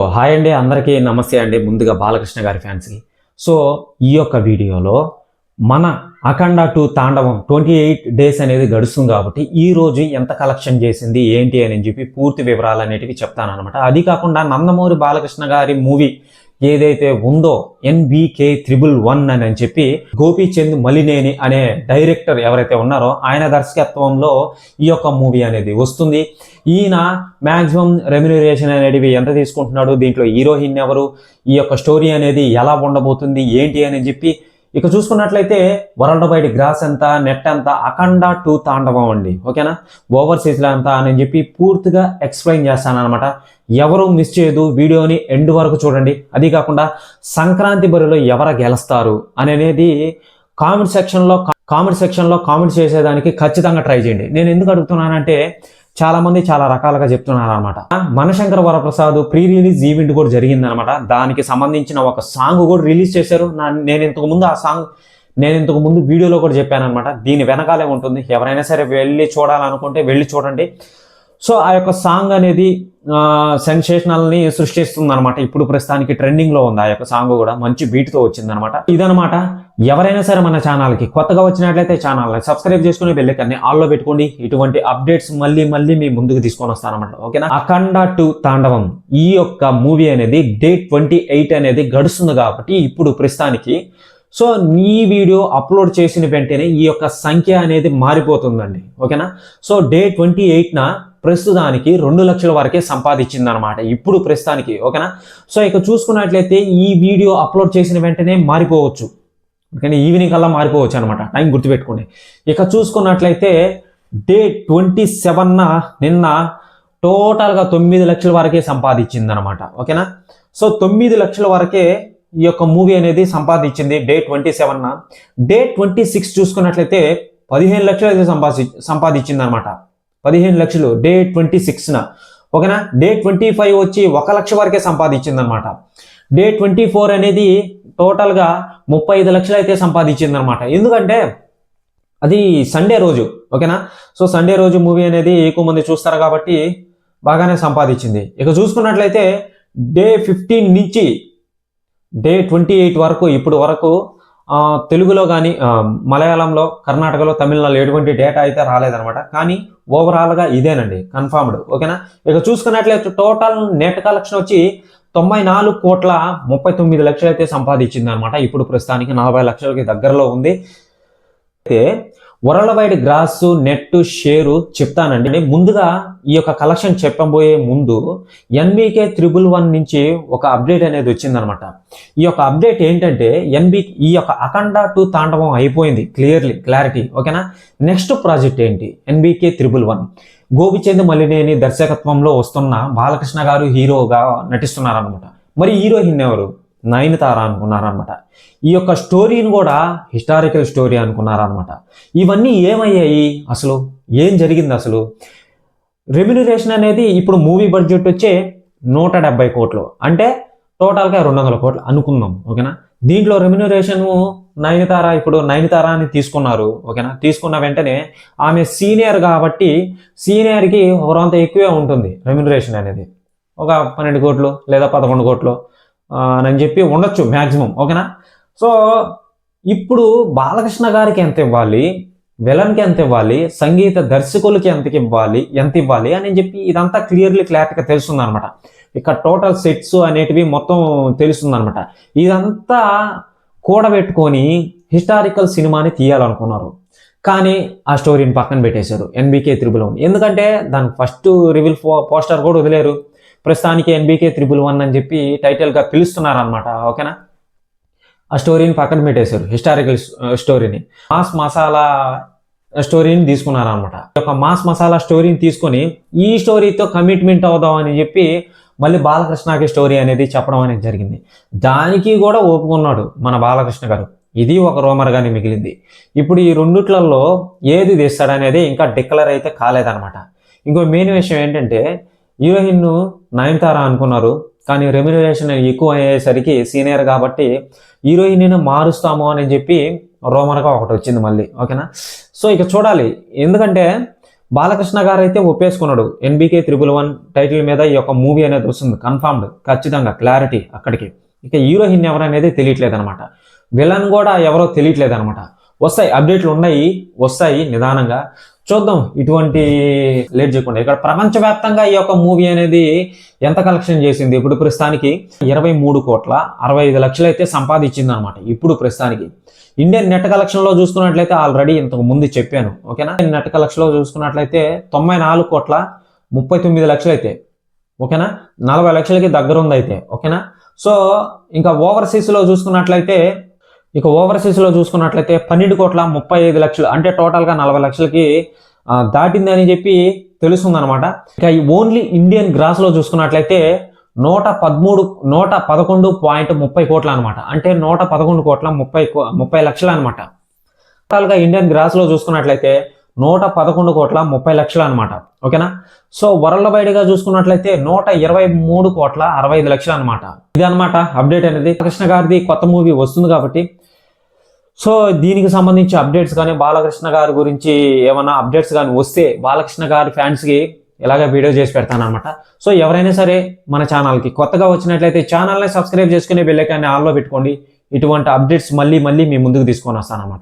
Hi అండి అందరికీ నమస్తే అండి ముందుగా బాలకృష్ణ గారి ఫ్యాన్స్కి సో ఈ యొక్క వీడియోలో మన Akhanda two Thandavam twenty eight days అనేది గడుస్తుంది కాబట్టి ఈ రోజు ఎంత కలెక్షన్ చేసింది ఏంటి అని చెప్పి పూర్తి వివరాలు అనేటివి చెప్తాను అనమాట అది కాకుండా నందమూరి బాలకృష్ణ గారి మూవీ ఏదైతే ఉందో ఎన్బికే త్రిబుల్ వన్ అని అని చెప్పి గోపీచంద్ మలినేని అనే డైరెక్టర్ ఎవరైతే ఉన్నారో ఆయన దర్శకత్వంలో ఈ యొక్క మూవీ అనేది వస్తుంది. ఈయన మ్యాక్సిమం రెమ్యునరేషన్ అనేటివి ఎంత తీసుకుంటున్నాడు దీంట్లో హీరోయిన్ ఎవరు ఈ యొక్క స్టోరీ అనేది ఎలా ఉండబోతుంది ఏంటి అని చెప్పి ఇక చూసుకున్నట్లయితే వరల్డ్ వైడ్ గ్రాస్ ఎంత నెట్ ఎంత అఖండ టూ తాండవం అండి. ఓకేనా? ఓవర్సీస్లో ఎంత అని చెప్పి పూర్తిగా ఎక్స్ప్లెయిన్ చేస్తాను అనమాట ఎవరు మిస్ చేయదు వీడియోని ఎండ్ వరకు చూడండి. అది కాకుండా సంక్రాంతి బరిలో ఎవరు గెలుస్తారు అని అనేది కామెంట్ సెక్షన్లో కామెంట్ సెక్షన్లో కామెంట్ చేసేదానికి ఖచ్చితంగా ట్రై చేయండి. నేను ఎందుకు అడుగుతున్నానంటే చాలామంది చాలా రకాలుగా చెప్తున్నారు అనమాట Mana Shankar Varaprasad pre release event కూడా జరిగిందనమాట దానికి సంబంధించిన ఒక సాంగ్ కూడా రిలీజ్ చేశారు. నా- నేను ఇంతకు ముందు ఆ సాంగ్ నేను ఇంతకు ముందు వీడియోలో కూడా చెప్పాను అనమాట దీని వెనకాలే ఉంటుంది. ఎవరైనా సరే వెళ్ళి చూడాలనుకుంటే వెళ్ళి చూడండి. సో ఆ యొక్క సాంగ్ అనేది సెన్సేషనల్ని సృష్టిస్తుంది అనమాట ఇప్పుడు ప్రస్తుతానికి ట్రెండింగ్లో ఉంది ఆ యొక్క సాంగ్ కూడా. మంచి బీట్తో వచ్చింది అనమాట ఇదనమాట ఎవరైనా సరే మన ఛానల్కి కొత్తగా వచ్చినట్లయితే ఛానల్ని సబ్స్క్రైబ్ చేసుకుని బెల్లెక్కర్ని ఆల్లో పెట్టుకోండి. ఇటువంటి అప్డేట్స్ మళ్ళీ మళ్ళీ మీ ముందుకు తీసుకొని వస్తాను అనమాట ఓకేనా? అఖండ టు తాండవం ఈ యొక్క మూవీ అనేది డేట్ ట్వంటీ ఎయిట్ అనేది గడుస్తుంది కాబట్టి ఇప్పుడు ప్రస్తుతానికి. సో నీ వీడియో అప్లోడ్ చేసిన వెంటనే ఈ యొక్క సంఖ్య అనేది మారిపోతుందండి. ఓకేనా? సో డే ట్వంటీ ఎయిట్న ప్రస్తుతానికి రెండు లక్షల వరకే సంపాదించిందనమాట ఇప్పుడు ప్రస్తుతానికి ఓకేనా? సో ఇక చూసుకున్నట్లయితే ఈ వీడియో అప్లోడ్ చేసిన వెంటనే మారిపోవచ్చు. ఎందుకంటే ఈవినింగ్ కల్లా మారిపోవచ్చు అనమాట టైం గుర్తుపెట్టుకోండి. ఇక చూసుకున్నట్లయితే డే ట్వంటీ సెవెన్న నిన్న టోటల్గా తొమ్మిది లక్షల వరకే సంపాదించింది అనమాట ఓకేనా? సో తొమ్మిది లక్షల వరకే ఈ యొక్క మూవీ అనేది సంపాదించింది day twenty seven day twenty six చూసుకున్నట్లయితే పదిహేను లక్షలు అయితే సంపాది సంపాదించింది అనమాట పదిహేను లక్షలు డే ట్వంటీ సిక్స్న. ఓకేనా? డే ట్వంటీ ఫైవ్ వచ్చి ఒక లక్ష వరకే సంపాదించింది అనమాట డే ట్వంటీ ఫోర్ అనేది టోటల్గా ముప్పై ఐదు లక్షలు అయితే సంపాదించింది అనమాట ఎందుకంటే అది సండే రోజు ఓకేనా? సో సండే రోజు మూవీ అనేది ఎక్కువ మంది చూస్తారు కాబట్టి బాగానే సంపాదించింది. ఇక చూసుకున్నట్లయితే డే ఫిఫ్టీన్ నుంచి డే ట్వంటీ ఎయిట్ వరకు ఇప్పుడు వరకు తెలుగులో కానీ మలయాళంలో కర్ణాటకలో తమిళనాడులో ఎటువంటి డేటా అయితే రాలేదనమాట కానీ ఓవరాల్గా ఇదేనండి కన్ఫర్మ్డ్ ఓకేనా? ఇక చూసుకున్నట్లయితే టోటల్ నెట్ కలెక్షన్ వచ్చి తొంభై నాలుగు కోట్ల ముప్పై తొమ్మిది లక్షలు అయితే సంపాదించింది అనమాట ఇప్పుడు ప్రస్తుతానికి నలభై లక్షలకి దగ్గరలో ఉంది. అయితే world wide gross net share చెప్తానండి. ముందుగా ఈ యొక్క కలెక్షన్ చెప్పబోయే ముందు ఎన్బికే త్రిబుల్ వన్ నుంచి ఒక అప్డేట్ అనేది వచ్చిందనమాట. ఈ యొక్క అప్డేట్ ఏంటంటే ఎన్బి ఈ యొక్క అఖండ టూ తాండవం అయిపోయింది క్లియర్లీ క్లారిటీ. ఓకేనా? నెక్స్ట్ ప్రాజెక్ట్ ఏంటి? NBK triple one. Gopichand Malineni దర్శకత్వంలో వస్తున్న బాలకృష్ణ గారు హీరోగా నటిస్తున్నారనమాట. మరి హీరోయిన్ ఎవరు? నయనతార అనుకున్నారనమాట ఈ యొక్క స్టోరీని కూడా హిస్టారికల్ స్టోరీ అనుకున్నారనమాట ఇవన్నీ ఏమయ్యాయి అసలు? ఏం జరిగింది అసలు? రెమ్యునరేషన్ అనేది ఇప్పుడు మూవీ బడ్జెట్ వచ్చే నూట డెబ్బై కోట్లు. అంటే టోటల్గా రెండు వందల కోట్లు అనుకుందాం ఓకేనా? దీంట్లో రెమ్యునరేషన్ నయనతార ఇప్పుడు నయనతార అని తీసుకున్నారు ఓకేనా? తీసుకున్న వెంటనే ఆమె సీనియర్ కాబట్టి సీనియర్కి ఒకరంత ఎక్కువే ఉంటుంది రెమ్యునరేషన్ అనేది. ఒక పన్నెండు కోట్లు లేదా పదకొండు కోట్లు. అని చెప్పి ఉండొచ్చు మ్యాక్సిమం ఓకేనా? సో ఇప్పుడు బాలకృష్ణ గారికి ఎంత ఇవ్వాలి? విలన్కి ఎంత ఇవ్వాలి? సంగీత దర్శకులకి ఎంత ఇవ్వాలి? ఎంత ఇవ్వాలి? అని చెప్పి ఇదంతా క్లియర్లీ క్లారిటీగా తెలుస్తుంది అనమాట ఇక్కడ టోటల్ సెట్స్ అనేటివి మొత్తం తెలుస్తుంది అనమాట ఇదంతా కూడబెట్టుకొని హిస్టారికల్ సినిమాని తీయాలనుకున్నారు. కానీ ఆ స్టోరీని పక్కన పెట్టేశారు. ఎన్బికే త్రిబుల్ ఎందుకంటే దాని ఫస్ట్ రివిల్ పోస్టర్ కూడా వదిలేరు. ప్రస్తుతానికి ఎన్బీకే త్రిబుల్ వన్ అని చెప్పి టైటిల్గా పిలుస్తున్నారనమాట ఓకేనా? ఆ స్టోరీని పక్కన పెట్టేశారు హిస్టారికల్ స్టోరీని మాస్ మసాలా స్టోరీని తీసుకున్నారనమాట ఒక మాస్ మసాలా స్టోరీని తీసుకొని ఈ స్టోరీతో కమిట్మెంట్ అవుదాం అని చెప్పి మళ్ళీ బాలకృష్ణకి స్టోరీ అనేది చెప్పడం అనేది జరిగింది. దానికి కూడా ఒప్పుకున్నాడు మన బాలకృష్ణ గారు. ఇది ఒక రోమర్గానే మిగిలింది. ఇప్పుడు ఈ రెండిట్లలో ఏది తీస్తాడనేది ఇంకా డిక్లర్ అయితే కాలేదనమాట ఇంకో మెయిన్ విషయం ఏంటంటే హీరోయిన్ నయనతార అనుకున్నారు. కానీ రెమ్యునరేషన్ ఎక్కువ అయ్యేసరికి సీనియర్ కాబట్టి హీరోయిన్ మారుస్తాము అని చెప్పి రోమన్గా ఒకటి వచ్చింది మళ్ళీ. ఓకేనా? సో ఇక చూడాలి. ఎందుకంటే బాలకృష్ణ గారు అయితే ఒప్పేసుకున్నాడు. ఎన్బికే త్రిబుల్ వన్ టైటిల్ మీద ఈ యొక్క మూవీ అనేది వస్తుంది. కన్ఫర్మ్డ్ ఖచ్చితంగా క్లారిటీ అక్కడికి. ఇక హీరోయిన్ ఎవరనేది తెలియట్లేదు అనమాట విలన్ కూడా ఎవరో తెలియట్లేదు అనమాట వస్తాయి అప్డేట్లు ఉన్నాయి వస్తాయి నిదానంగా. చూద్దాం ఇటువంటి లేట్ చేయకుండా. ఇక్కడ ప్రపంచవ్యాప్తంగా ఈ యొక్క మూవీ అనేది ఎంత కలెక్షన్ చేసింది? ఇప్పుడు ప్రస్తుతానికి ఇరవై మూడు కోట్ల అరవై ఐదు లక్షలు అయితే సంపాదించింది అనమాట ఇప్పుడు ప్రస్తుతానికి. ఇండియన్ నెట్ కలెక్షన్లో చూసుకున్నట్లయితే ఆల్రెడీ ఇంతకు ముందు చెప్పాను. ఓకేనా? నెట్ కలెక్షన్లో చూసుకున్నట్లయితే తొంభై నాలుగు కోట్ల ముప్పై తొమ్మిది లక్షలు అయితే ఓకేనా? నలభై లక్షలకి దగ్గర ఉంది అయితే ఓకేనా? సో ఇంకా ఓవర్సీస్లో చూసుకున్నట్లయితే ఇక ఓవర్సీస్లో చూసుకున్నట్లయితే పన్నెండు కోట్ల ముప్పై ఐదు లక్షలు అంటే టోటల్గా నలభై లక్షలకి దాటిందని దాటింది అని చెప్పి తెలుస్తుంది అనమాట ఇక ఈ ఓన్లీ ఇండియన్ గ్రాస్లో చూసుకున్నట్లయితే నూట పదమూడు నూట పదకొండు పాయింట్ ముప్పై కోట్ల అనమాట అంటే నూట పదకొండు కోట్ల ముప్పై కో- ముప్పై లక్షలు అనమాట టోటల్గా ఇండియన్ గ్రాస్లో చూసుకున్నట్లయితే నూట పదకొండు కోట్ల ముప్పై లక్షలు అనమాట ఓకేనా? సో వరల్డ్ వైడ్గా చూసుకున్నట్లయితే నూట ఇరవై మూడు కోట్ల అరవై ఐదు లక్షలు అనమాట ఇది అనమాట అప్డేట్ అనేది. కృష్ణ గారిది కొత్త మూవీ వస్తుంది కాబట్టి సో దీనికి సంబంధించి అప్డేట్స్ కానీ బాలకృష్ణ గారి గురించి ఏమైనా అప్డేట్స్ కానీ వస్తే బాలకృష్ణ గారి ఫ్యాన్స్కి ఇలాగ వీడియో చేసి పెడతాను అనమాట సో ఎవరైనా సరే మన ఛానల్కి కొత్తగా వచ్చినట్లయితే ఛానల్ని సబ్స్క్రైబ్ చేసుకునే బెల్లైకాన్ని ఆన్లో పెట్టుకోండి. ఇటువంటి అప్డేట్స్ మళ్ళీ మళ్ళీ మీ ముందుకు తీసుకొని వస్తాను అనమాట